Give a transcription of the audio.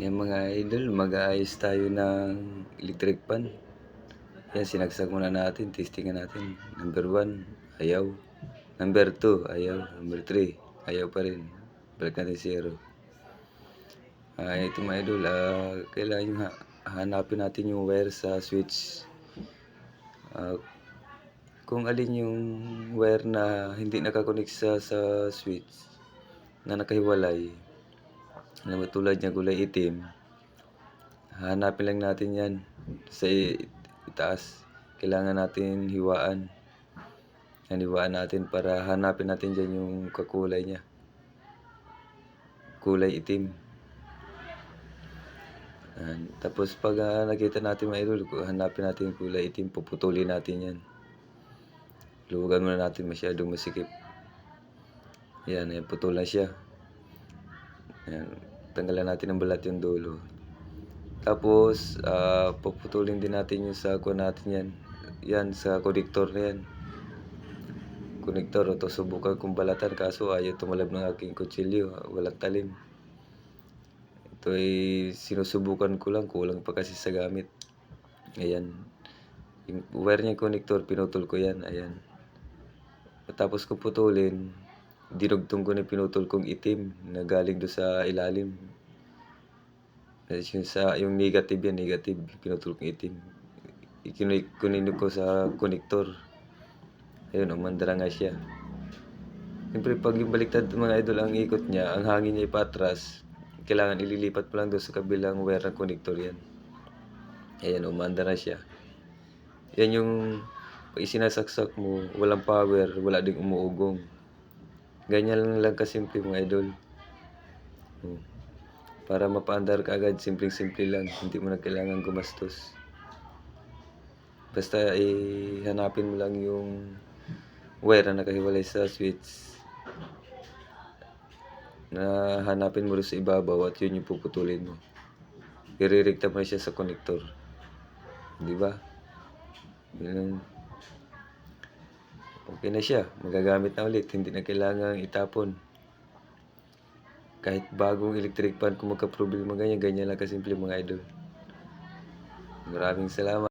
Yan mga idol, mag-aayos tayo ng electric pan. Yan, sinagsak muna natin, testingan natin. Number 1, ayaw. Number 2, ayaw. Number 3, ayaw pa rin. Balik natin zero. Ah, ito mga idol, ah, kailangan yung ha- hanapin natin yung wire sa switch. Ah, kung alin yung wire na hindi nakakonek sa, sa switch na nakahiwalay, na tulad niya kulay itim, hanapin lang natin yan sa itaas. Kailangan natin hiwaan. Yan, hiwaan natin para hanapin natin dyan yung kakulay niya. Kulay itim. Yan. Tapos pag ah, nakita natin mga idol, hanapin natin yung kulay itim, puputulin natin yan. Luwagan muna natin masyadong masikip. Yan, yan putulan siya. Yan, tanggalan natin ng balat yung dulo. Tapos, ah, puputulin din natin yung sako natin yan. Yan, sa connector na yan. Connector, ito subukan kong balatan kaso ayaw tumalab ng aking kutsilyo. Walang talim. Ito ay sinusubukan ko lang, kulang pa kasi sa gamit. Ayan. Yung wire niya connector, pinutol ko yan. Ayan. Tapos ko putulin, dinugtong ko na pinutol kong itim na galing do sa ilalim. Tapos yung sa yung negative yan, negative, pinutol kong itim. Ikinunik ko sa connector. Ayun, umandara nga siya. Siyempre, pag yung baliktad mga idol ang ikot niya, ang hangin niya ipatras, kailangan ililipat mo lang doon sa kabilang wire ng connector yan. Ayan, umanda na siya. Yan yung pag isinasaksak mo, walang power, wala ding umuugong. Ganyan lang lang kasimple mga idol. Oh. Para mapaandar ka agad, simpleng-simple lang. Hindi mo na kailangan gumastos. Basta eh, hanapin mo lang yung wire na nakahiwalay sa switch. Na hanapin mo rin sa ibabaw at yun yung puputulin mo. Iririgta mo siya sa connector. Di ba? Yun. Okay na siya. Magagamit na ulit. Hindi na kailangan itapon. Kahit bagong electric pan, kung magka-problema ganyan, ganyan lang kasimple mga idol. Maraming salamat.